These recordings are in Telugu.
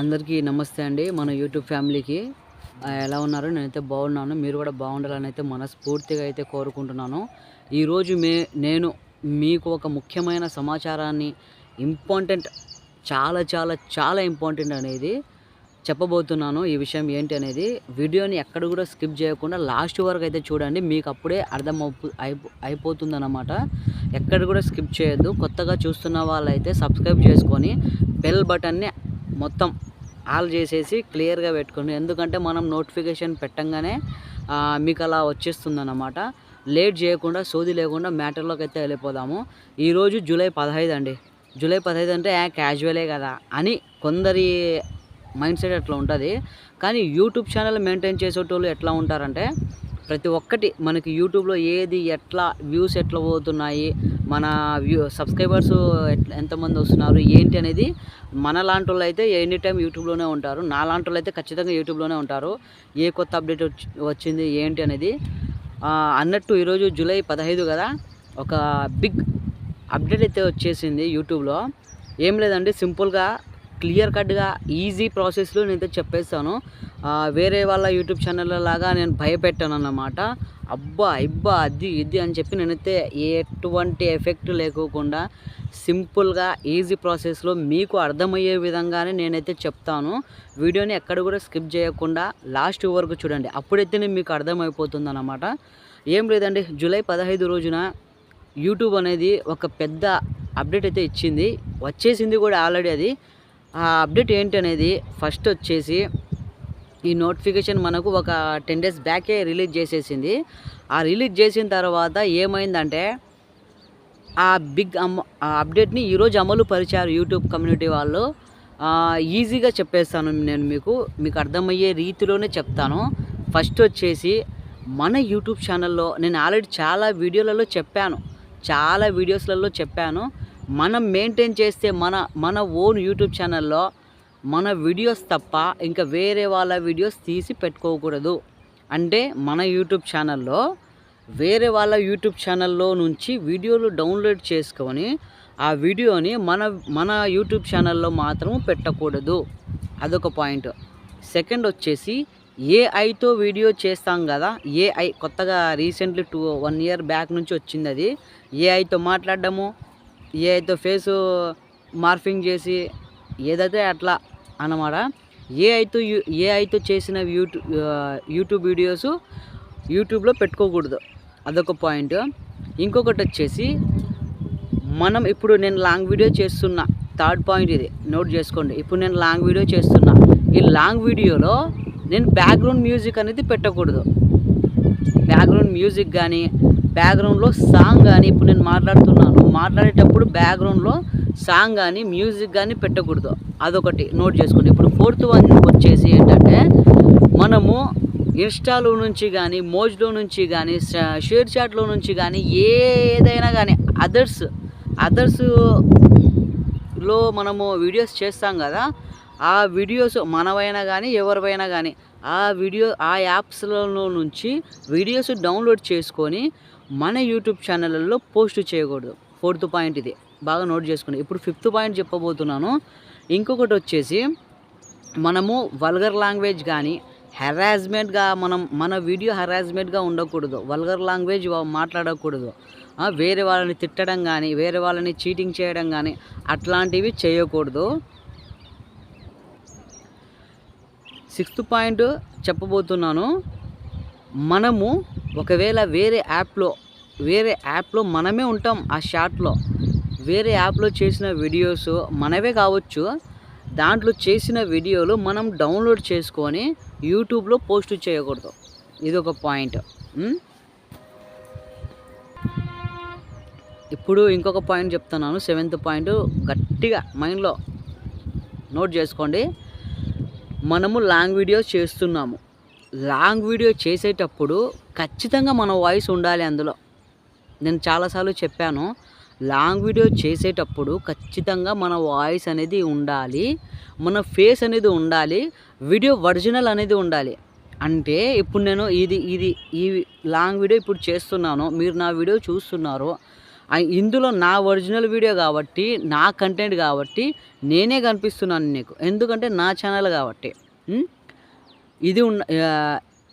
అందరికీ నమస్తే అండి. మన యూట్యూబ్ ఫ్యామిలీకి. ఎలా ఉన్నారు? నేనైతే బాగున్నాను. మీరు కూడా బాగుండాలని అయితే మనస్ఫూర్తిగా అయితే కోరుకుంటున్నాను. ఈరోజు మే నేను మీకు ఒక ముఖ్యమైన సమాచారాన్ని ఇంపార్టెంట్ చాలా చాలా చాలా ఇంపార్టెంట్ అనేది చెప్పబోతున్నాను. ఈ విషయం ఏంటి అనేది వీడియోని ఎక్కడ కూడా స్కిప్ చేయకుండా లాస్ట్ వరకు అయితే చూడండి. మీకు అప్పుడే అర్థం అయిపో అయిపోతుందన్నమాట. ఎక్కడ కూడా స్కిప్ చేయొద్దు. కొత్తగా చూస్తున్న వాళ్ళైతే సబ్స్క్రైబ్ చేసుకొని బెల్ బటన్ని మొత్తం ఆల్ చేసేసి క్లియర్గా పెట్టుకోండి. ఎందుకంటే మనం నోటిఫికేషన్ పెట్టంగానే మీకు అలా వచ్చేస్తుందన్నమాట. లేట్ చేయకుండా సోది లేకుండా మ్యాటర్లోకి అయితే వెళ్ళిపోదాము. ఈరోజు జూలై పదహైదు అండి. జూలై పదహైదు అంటే క్యాజువలే కదా అని కొందరి మైండ్ సెట్ అట్లా ఉంటుంది. కానీ యూట్యూబ్ ఛానల్ మెయింటైన్ చేసేటోళ్ళు ఎట్లా ఉంటారంటే ప్రతి ఒక్కటి మనకి యూట్యూబ్లో ఏది ఎట్లా వ్యూస్ ఎట్లా పోతున్నాయి మన వ్యూ సబ్స్క్రైబర్స్ ఎంతమంది వస్తున్నారు ఏంటి అనేది మన లాంటి వాళ్ళు అయితే ఎనీ టైం యూట్యూబ్లోనే ఉంటారు. నా లాంటి వాళ్ళు అయితే ఖచ్చితంగా యూట్యూబ్లోనే ఉంటారు. ఏ కొత్త అప్డేట్ వచ్చి వచ్చింది ఏంటి అనేది అన్నట్టు ఈరోజు జూలై పదహైదు కదా ఒక బిగ్ అప్డేట్ అయితే వచ్చేసింది యూట్యూబ్లో. ఏం లేదండి సింపుల్గా క్లియర్ కట్గా ఈజీ ప్రాసెస్లో నేనైతే చెప్పేస్తాను. వేరే వాళ్ళ యూట్యూబ్ ఛానల్ లాగా నేను భయపెట్టాను అన్నమాట అబ్బా ఇబ్బా అది ఇది అని చెప్పి నేనైతే ఎటువంటి ఎఫెక్ట్ లేకోకుండా సింపుల్గా ఈజీ ప్రాసెస్లో మీకు అర్థమయ్యే విధంగానే నేనైతే చెప్తాను. వీడియోని ఎక్కడ కూడా స్కిప్ చేయకుండా లాస్ట్ వరకు చూడండి. అప్పుడైతేనే మీకు అర్థమైపోతుంది అన్నమాట ఏం లేదండి జూలై పదహైదు రోజున యూట్యూబ్ అనేది ఒక పెద్ద అప్డేట్ అయితే ఇచ్చింది. వచ్చేసింది కూడా ఆల్రెడీ అది. ఆ అప్డేట్ ఏంటి అనేది ఫస్ట్ వచ్చేసి ఈ నోటిఫికేషన్ మనకు ఒక టెన్ డేస్ బ్యాకే రిలీజ్ చేసేసింది. ఆ రిలీజ్ చేసిన తర్వాత ఏమైందంటే ఆ బిగ్ అమ్ ఆ అప్డేట్ని ఈరోజు అమలు పరిచారు యూట్యూబ్ కమ్యూనిటీ వాళ్ళు. ఈజీగా చెప్పేస్తాను నేను మీకు మీకు అర్థమయ్యే రీతిలోనే చెప్తాను. ఫస్ట్ వచ్చేసి మన యూట్యూబ్ ఛానల్లో నేను ఆల్రెడీ చాలా వీడియోలలో చెప్పాను. చాలా వీడియోస్లలో చెప్పాను. మనం మెయింటైన్ చేస్తే మన మన ఓన్ యూట్యూబ్ ఛానల్లో మన వీడియోస్ తప్ప ఇంకా వేరే వాళ్ళ వీడియోస్ తీసి పెట్టుకోకూడదు. అంటే మన యూట్యూబ్ ఛానల్లో వేరే వాళ్ళ యూట్యూబ్ ఛానల్లో నుంచి వీడియోలు డౌన్లోడ్ చేసుకొని ఆ వీడియోని మన మన యూట్యూబ్ ఛానల్లో మాత్రం పెట్టకూడదు. అదొక పాయింట్ సెకండ్ వచ్చేసి ఏఐతో వీడియో చేస్తాం కదా ఏఐ కొత్తగా recently two one year back నుంచి వచ్చింది అది. ఏఐతో మాట్లాడడము ఏఐతో ఫేసు మార్ఫింగ్ చేసి ఏదైతే అట్లా అన్నమాట. ఏఐతో ఏఐతో చేసిన యూట్యూబ్ యూట్యూబ్ వీడియోస్ యూట్యూబ్లో పెట్టుకోకూడదు. అదొక పాయింట్. ఇంకొకటి వచ్చేసి మనం ఇప్పుడు నేను లాంగ్ వీడియో చేస్తున్నా థర్డ్ పాయింట్ ఇది నోట్ చేసుకోండి. ఇప్పుడు నేను లాంగ్ వీడియో చేస్తున్నా ఈ లాంగ్ వీడియోలో నేను బ్యాక్గ్రౌండ్ మ్యూజిక్ అనేది పెట్టకూడదు. బ్యాక్గ్రౌండ్ మ్యూజిక్ కానీ బ్యాక్గ్రౌండ్లో సాంగ్ కానీ ఇప్పుడు నేను మాట్లాడుతున్నాను. మాట్లాడేటప్పుడు బ్యాక్గ్రౌండ్లో సాంగ్ కానీ మ్యూజిక్ కానీ పెట్టకూడదు. అదొకటి నోట్ చేసుకోండి ఇప్పుడు ఫోర్త్ వన్ వచ్చేసి ఏంటంటే మనము ఇన్స్టాలో నుంచి కానీ మోజ్లో నుంచి కానీ షేర్ చాట్లో నుంచి కానీ ఏదైనా కానీ అదర్స్ అదర్స్లో మనము వీడియోస్ చేస్తాం కదా ఆ వీడియోస్ మనవైనా కానీ ఎవరివైనా కానీ ఆ వీడియో ఆ యాప్స్లో నుంచి వీడియోస్ డౌన్లోడ్ చేసుకొని మన యూట్యూబ్ ఛానళ్ళల్లో పోస్ట్ చేయకూడదు. ఫోర్త్ పాయింట్ ఇది. బాగా నోట్ చేసుకోండి ఇప్పుడు ఫిఫ్త్ పాయింట్ చెప్పబోతున్నాను. ఇంకొకటి వచ్చేసి మనము వల్గర్ లాంగ్వేజ్ కానీ హెరాస్మెంట్గా మనం మన వీడియో హెరాస్మెంట్గా ఉండకూడదు. వల్గర్ లాంగ్వేజ్ మాట్లాడకూడదు. వేరే వాళ్ళని తిట్టడం కానీ వేరే వాళ్ళని చీటింగ్ చేయడం కానీ అట్లాంటివి చేయకూడదు. సిక్స్త్ పాయింట్ చెప్పబోతున్నాను. మనము ఒకవేళ వేరే యాప్లో వేరే యాప్లో మనమే ఉంటాం ఆ షాట్లో వేరే యాప్లో చేసిన వీడియోస్ మనవే కావచ్చు. దాంట్లో చేసిన వీడియోలు మనం డౌన్లోడ్ చేసుకొని యూట్యూబ్లో పోస్ట్ చేయకూడదు. ఇది ఒక పాయింట్ ఇప్పుడు ఇంకొక పాయింట్ చెప్తున్నాను. సెవెంత్ పాయింట్ గట్టిగా మైండ్లో నోట్ చేసుకోండి. మనము లాంగ్ వీడియోస్ చేస్తున్నాము. లాంగ్ వీడియో చేసేటప్పుడు ఖచ్చితంగా మన వాయిస్ ఉండాలి అందులో. నేను చాలాసార్లు చెప్పాను. లాంగ్ వీడియో చేసేటప్పుడు ఖచ్చితంగా మన వాయిస్ అనేది ఉండాలి మన ఫేస్ అనేది ఉండాలి వీడియో ఒరిజినల్ అనేది ఉండాలి. అంటే ఇప్పుడు నేను ఇది ఇది ఈ లాంగ్ వీడియో ఇప్పుడు చేస్తున్నాను మీరు నా వీడియో చూస్తున్నారు. ఇందులో నా ఒరిజినల్ వీడియో కాబట్టి నా కంటెంట్ కాబట్టి నేనే కనిపిస్తున్నాను నీకు. ఎందుకంటే నా ఛానల్ కాబట్టి. ఇది ఉన్న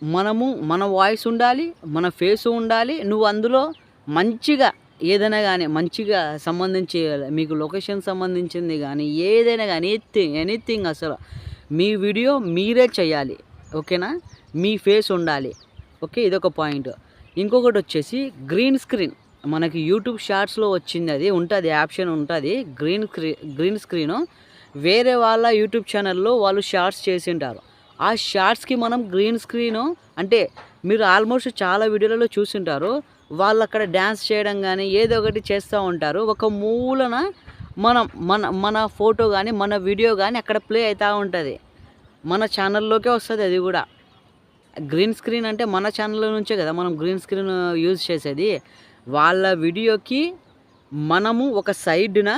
మనము మన వాయిస్ ఉండాలి మన ఫేస్ ఉండాలి నువ్వు అందులో మంచిగా ఏదైనా కానీ మంచిగా సంబంధించి మీకు లొకేషన్ సంబంధించింది కానీ ఏదైనా కానీ ఎనీథింగ్ ఎనీథింగ్ అసలు. మీ వీడియో మీరే చేయాలి ఓకేనా? మీ ఫేస్ ఉండాలి ఓకే? ఇదొక పాయింట్ ఇంకొకటి వచ్చేసి గ్రీన్ స్క్రీన్ మనకి యూట్యూబ్ షార్ట్స్లో వచ్చింది అది ఉంటుంది ఆప్షన్ ఉంటుంది గ్రీన్ స్క్రీన్ గ్రీన్ స్క్రీను వేరే వాళ్ళ యూట్యూబ్ ఛానల్లో వాళ్ళు షార్ట్స్ చేసి ఉంటారు ఆ షార్ట్స్కి మనం గ్రీన్ స్క్రీను అంటే మీరు ఆల్మోస్ట్ చాలా వీడియోలలో చూసింటారు. వాళ్ళు అక్కడ డ్యాన్స్ చేయడం కానీ ఏదో ఒకటి చేస్తూ ఉంటారు. ఒక మూలన మనం మన మన ఫోటో కానీ మన వీడియో కానీ అక్కడ ప్లే అవుతూ ఉంటుంది. మన ఛానల్లోకే వస్తుంది అది కూడా. గ్రీన్ స్క్రీన్ అంటే మన ఛానల్ నుంచే కదా మనం గ్రీన్ స్క్రీన్ యూజ్ చేసేది. వాళ్ళ వీడియోకి మనము ఒక సైడ్న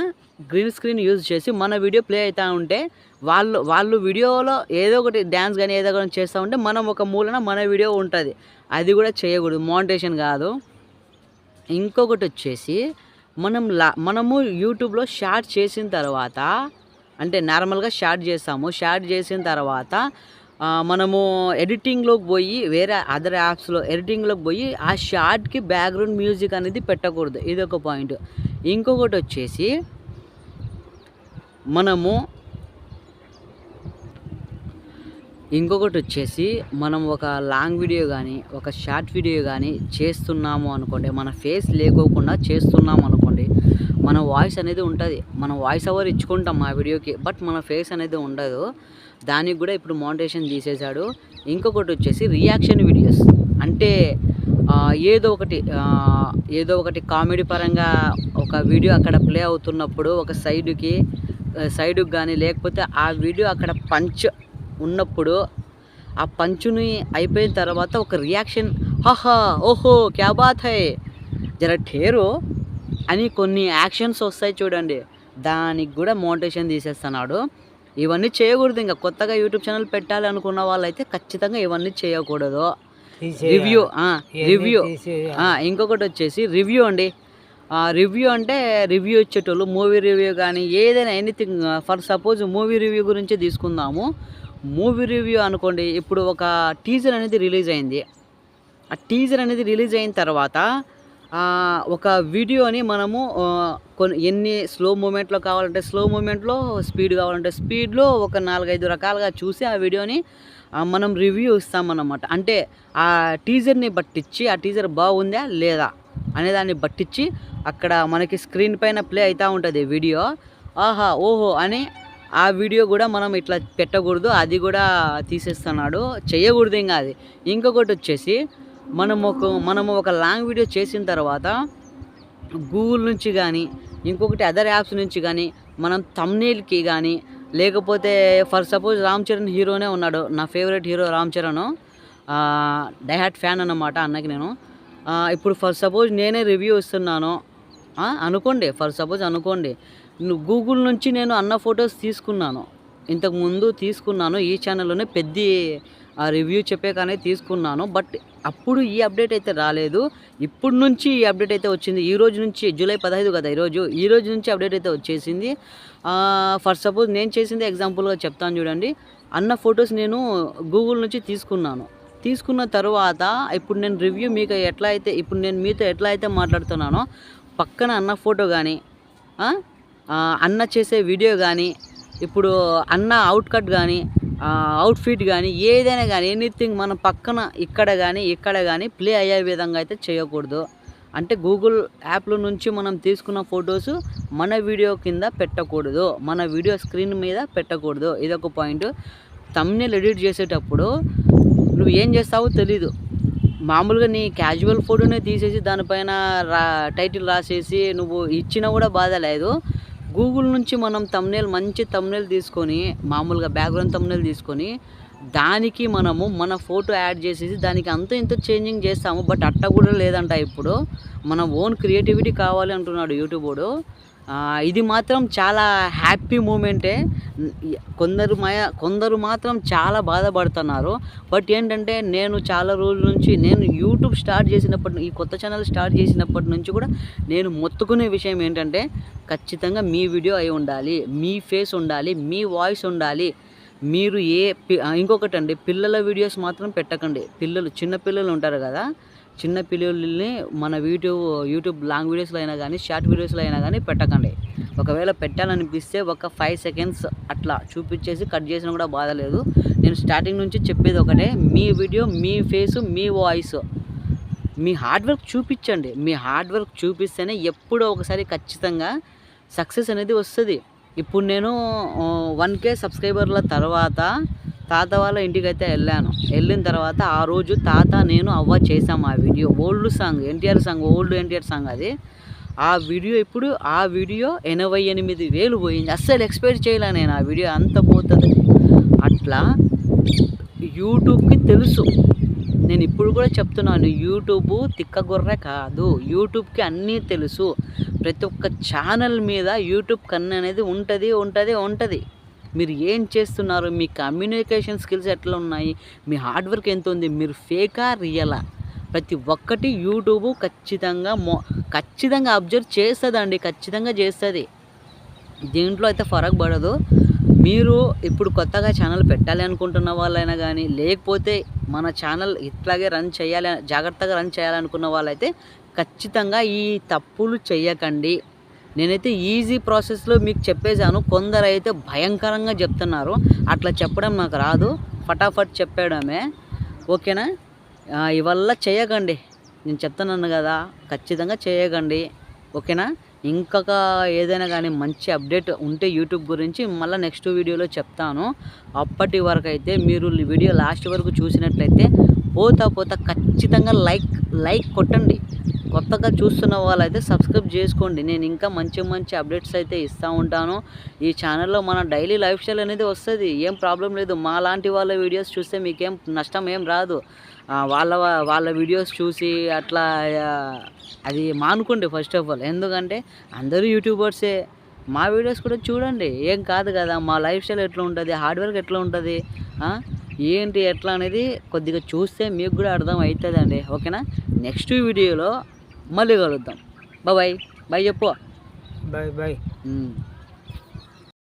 గ్రీన్ స్క్రీన్ యూజ్ చేసి మన వీడియో ప్లే అవుతూ ఉంటే వాళ్ళు వాళ్ళు వీడియోలో ఏదో ఒకటి డ్యాన్స్ కానీ ఏదో ఒకటి చేస్తూ ఉంటే మనం ఒక మూలన మన వీడియో ఉంటుంది. అది కూడా చేయకూడదు. మోనిటేషన్ కాదు. ఇంకొకటి వచ్చేసి మనం లా మనము యూట్యూబ్లో షార్ట్ చేసిన తర్వాత అంటే నార్మల్గా షార్ట్ చేస్తాము. షార్ట్ చేసిన తర్వాత మనము ఎడిటింగ్లోకి పోయి వేరే అదర్ యాప్స్లో ఎడిటింగ్లోకి పోయి ఆ షార్ట్కి బ్యాక్గ్రౌండ్ మ్యూజిక్ అనేది పెట్టకూడదు. ఇది ఒక పాయింట్. ఇంకొకటి వచ్చేసి మనము ఇంకొకటి వచ్చేసి మనం ఒక లాంగ్ వీడియో కానీ ఒక షార్ట్ వీడియో కానీ చేస్తున్నాము అనుకోండి మన ఫేస్ లేకోకుండా చేస్తున్నాము అనుకోండి మన వాయిస్ అనేది ఉంటుంది. మనం వాయిస్ ఓవర్ ఇచ్చుకుంటాం ఆ వీడియోకి బట్ మన ఫేస్ అనేది ఉండదు. దానికి కూడా ఇప్పుడు మోనిటేషన్ తీసేశాడు. ఇంకొకటి వచ్చేసి రియాక్షన్ వీడియోస్. అంటే ఏదో ఒకటి ఏదో ఒకటి కామెడీ పరంగా ఒక వీడియో అక్కడ ప్లే అవుతున్నప్పుడు ఒక సైడ్కి సైడ్కి కానీ లేకపోతే ఆ వీడియో అక్కడ పంచ్ ఉన్నప్పుడు ఆ పంచుని అయిపోయిన తర్వాత ఒక రియాక్షన్ హహా ఓహో క్యా బాత్ హై? జర ఠేరు? అని కొన్ని యాక్షన్స్ వస్తాయి చూడండి. దానికి కూడా మోటివేషన్ తీసేస్తున్నాడు. ఇవన్నీ చేయకూడదు ఇంకా. కొత్తగా యూట్యూబ్ ఛానల్ పెట్టాలి అనుకున్న వాళ్ళైతే ఖచ్చితంగా ఇవన్నీ చేయకూడదు. రివ్యూ రివ్యూ ఇంకొకటి వచ్చేసి రివ్యూ అండి. రివ్యూ అంటే రివ్యూ ఇచ్చేటోళ్ళు మూవీ రివ్యూ కానీ ఏదైనా anything for suppose movie review గురించి తీసుకుందాము. మూవీ రివ్యూ అనుకోండి ఇప్పుడు ఒక టీజర్ అనేది రిలీజ్ అయింది. ఆ టీజర్ అనేది రిలీజ్ అయిన తర్వాత ఒక వీడియోని మనము కొన్ని ఎన్ని స్లో మూమెంట్లో కావాలంటే స్లో మూమెంట్లో స్పీడ్ కావాలంటే స్పీడ్లో ఒక నాలుగైదు రకాలుగా చూసి ఆ వీడియోని మనం రివ్యూ ఇస్తామన్నమాట. అంటే ఆ టీజర్ని బట్టించి ఆ టీజర్ బాగుందా లేదా అనేదాన్ని బట్టించి అక్కడ మనకి స్క్రీన్ పైన ప్లే అవుతూ ఉంటుంది వీడియో. ఆహా ఓహో అని ఆ వీడియో కూడా మనం ఇట్లా పెట్టకూడదు అది కూడా తీసేస్తున్నాడు. చేయకూడదు ఇంకా అది. ఇంకొకటి వచ్చేసి మనం ఒక మనము ఒక లాంగ్ వీడియో చేసిన తర్వాత గూగుల్ నుంచి కానీ ఇంకొకటి అదర్ యాప్స్ నుంచి కానీ మనం తమ్నేల్కి కానీ లేకపోతే ఫర్ సపోజ్ రామ్ చరణ్ హీరోనే ఉన్నాడు నా ఫేవరెట్ హీరో రామ్ చరణ్ డైహాట్ ఫ్యాన్ అన్నమాట అన్నకి నేను. ఇప్పుడు ఫర్ సపోజ్ నేనే రివ్యూ ఇస్తున్నాను అనుకోండి ఫర్ సపోజ్ అనుకోండి గూగుల్ నుంచి నేను అన్న ఫొటోస్ తీసుకున్నాను. ఇంతకుముందు తీసుకున్నాను. ఈ ఛానల్లోనే పెద్ద ఆ రివ్యూ చెప్పే కానీ తీసుకున్నాను. బట్ అప్పుడు ఈ అప్డేట్ అయితే రాలేదు. ఇప్పుడు నుంచి ఈ అప్డేట్ అయితే వచ్చింది. ఈ రోజు నుంచి జూలై పదహైదు కదా ఈరోజు ఈ రోజు నుంచి అప్డేట్ అయితే వచ్చేసింది. ఫర్ సపోజ్ నేను చేసింది ఎగ్జాంపుల్గా చెప్తాను చూడండి. అన్న ఫొటోస్ నేను గూగుల్ నుంచి తీసుకున్నాను. తీసుకున్న తర్వాత ఇప్పుడు నేను రివ్యూ మీకు ఎట్లా అయితే ఇప్పుడు నేను మీతో ఎట్లా అయితే మాట్లాడుతున్నానో పక్కన అన్న ఫోటో కానీ అన్న చేసే వీడియో కానీ ఇప్పుడు అన్న అవుట్ కట్ కానీ అవుట్ఫిట్ కానీ ఏదైనా కానీ ఎనీథింగ్ మనం పక్కన ఇక్కడ కానీ ఇక్కడ కానీ ప్లే అయ్యే విధంగా అయితే చేయకూడదు. అంటే గూగుల్ యాప్లో నుంచి మనం తీసుకున్న ఫొటోస్ మన వీడియో కింద పెట్టకూడదు. మన వీడియో స్క్రీన్ మీద పెట్టకూడదు. ఇదొక పాయింట్ తమ్నేల్ ఎడిట్ చేసేటప్పుడు నువ్వు ఏం చేస్తావో తెలీదు. మామూలుగా నీ క్యాజువల్ ఫోటోనే తీసేసి దానిపైన రా టైటిల్ రాసేసి నువ్వు ఇచ్చినా కూడా బాధ లేదు. గూగుల్ నుంచి మనం తమ్నేల్ మంచి తమ్నేల్ తీసుకొని మామూలుగా బ్యాక్గ్రౌండ్ తమ్నేల్ తీసుకొని దానికి మనము మన ఫోటో యాడ్ చేసేసి దానికి అంత ఇంత చేంజింగ్ చేస్తాము బట్ అట్ట కూడా లేదంట ఇప్పుడు. మన ఓన్ క్రియేటివిటీ కావాలి అంటున్నాడు యూట్యూబోడు. ఇది మాత్రం చాలా హ్యాపీ మూమెంటే. కొందరు మయ కొందరు మాత్రం చాలా బాధపడుతున్నారు. బట్ ఏంటంటే నేను చాలా రోజుల నుంచి నేను యూట్యూబ్ స్టార్ట్ చేసినప్పటి ఈ కొత్త ఛానల్ స్టార్ట్ చేసినప్పటి నుంచి కూడా నేను మొత్తుకునే విషయం ఏంటంటే ఖచ్చితంగా మీ వీడియో అయి ఉండాలి మీ ఫేస్ ఉండాలి మీ వాయిస్ ఉండాలి. మీరు ఏ ఇంకొకటి అండి పిల్లల వీడియోస్ మాత్రం పెట్టకండి. పిల్లలు చిన్న పిల్లలు ఉంటారు కదా చిన్న పిల్లల్ని మన వీడియో యూట్యూబ్ లాంగ్ వీడియోస్లో అయినా కానీ షార్ట్ వీడియోస్లో అయినా కానీ పెట్టకండి. ఒకవేళ పెట్టాలనిపిస్తే ఒక ఫైవ్ సెకండ్స్ అట్లా చూపించేసి కట్ చేసినా కూడా బాధ లేదు. నేను స్టార్టింగ్ నుంచి చెప్పేది ఒకటే మీ వీడియో మీ ఫేస్ మీ వాయిస్. మీ హార్డ్ వర్క్ చూపించండి. మీ హార్డ్ వర్క్ చూపిస్తేనే ఎప్పుడో ఒకసారి ఖచ్చితంగా సక్సెస్ అనేది వస్తుంది. ఇప్పుడు నేను వన్ కే సబ్స్క్రైబర్ల తర్వాత తాత వాళ్ళ ఇంటికి అయితే వెళ్ళాను. వెళ్ళిన తర్వాత ఆ రోజు తాత నేను అవ్వ చేసాం ఆ video. Old song NTR song old NTR song అది. ఆ వీడియో ఇప్పుడు ఆ వీడియో ఎనభై ఎనిమిది వేలు పోయింది. అస్సలు ఎక్స్పెక్ట్ చేయలే నేను ఆ వీడియో అంత పోతుంది. అట్లా యూట్యూబ్కి తెలుసు. నేను ఇప్పుడు కూడా చెప్తున్నాను యూట్యూబ్ తిక్కగొర్రె కాదు. యూట్యూబ్కి అన్నీ తెలుసు. ప్రతి ఒక్క ఛానల్ మీద యూట్యూబ్ కన్ను అనేది ఉంటుంది ఉంటుంది ఉంటుంది. మీరు ఏం చేస్తున్నారు? మీ కమ్యూనికేషన్ స్కిల్స్ ఎట్లా ఉన్నాయి మీ హార్డ్ వర్క్ ఎంత ఉంది మీరు ఫేకా రియలా ప్రతి ఒక్కటి యూట్యూబ్ ఖచ్చితంగా మో ఖచ్చితంగా అబ్జర్వ్ చేస్తుందండి. ఖచ్చితంగా చేస్తుంది. దీంట్లో అయితే ఫరక్ పడదు. మీరు ఇప్పుడు కొత్తగా ఛానల్ పెట్టాలి అనుకుంటున్న వాళ్ళైనా కానీ లేకపోతే మన ఛానల్ ఇట్లాగే రన్ చేయాలి జాగ్రత్తగా రన్ చేయాలనుకున్న వాళ్ళైతే ఖచ్చితంగా ఈ తప్పులు చేయకండి నేనైతే ఈజీ ప్రాసెస్లో మీకు చెప్పేశాను. కొందరు అయితే భయంకరంగా చెప్తున్నారు. అట్లా చెప్పడం నాకు రాదు. ఫటాఫట్ చెప్పడమే. ఓకేనా? ఇవల్ల చేయకండి. నేను చెప్తున్నాను కదా. ఖచ్చితంగా చేయకండి. ఓకేనా? ఇంకొక ఏదైనా కానీ మంచి అప్డేట్ ఉంటే యూట్యూబ్ గురించి మళ్ళీ నెక్స్ట్ వీడియోలో చెప్తాను. అప్పటి వరకు అయితే మీరు వీడియో లాస్ట్ వరకు చూసినట్లయితే పోతా పోతా ఖచ్చితంగా లైక్ లైక్ కొట్టండి. కొత్తగా చూస్తున్న వాళ్ళైతే సబ్స్క్రైబ్ చేసుకోండి. నేను ఇంకా మంచి మంచి అప్డేట్స్ అయితే ఇస్తూ ఉంటాను. ఈ ఛానల్లో మన డైలీ లైఫ్ స్టైల్ అనేది వస్తుంది. ఏం ప్రాబ్లం లేదు. మా లాంటి వాళ్ళ వీడియోస్ చూస్తే మీకేం నష్టం ఏం రాదు. వాళ్ళ వాళ్ళ వీడియోస్ చూసి అట్లా అది మానుకోండి ఫస్ట్ ఆఫ్ ఆల్. ఎందుకంటే అందరూ యూట్యూబర్సే. మా వీడియోస్ కూడా చూడండి. ఏం కాదు కదా. మా లైఫ్ స్టైల్ ఎట్లా ఉంటుంది? హార్డ్వేర్కి ఎట్లా ఉంటుంది? ఏంటి ఎట్లా అనేది కొద్దిగా చూస్తే మీకు కూడా అర్థం అవుతుందండి. ఓకేనా? నెక్స్ట్ వీడియోలో మళ్ళీ కలుద్దాం. Bye bye. చెప్పు. Bye bye.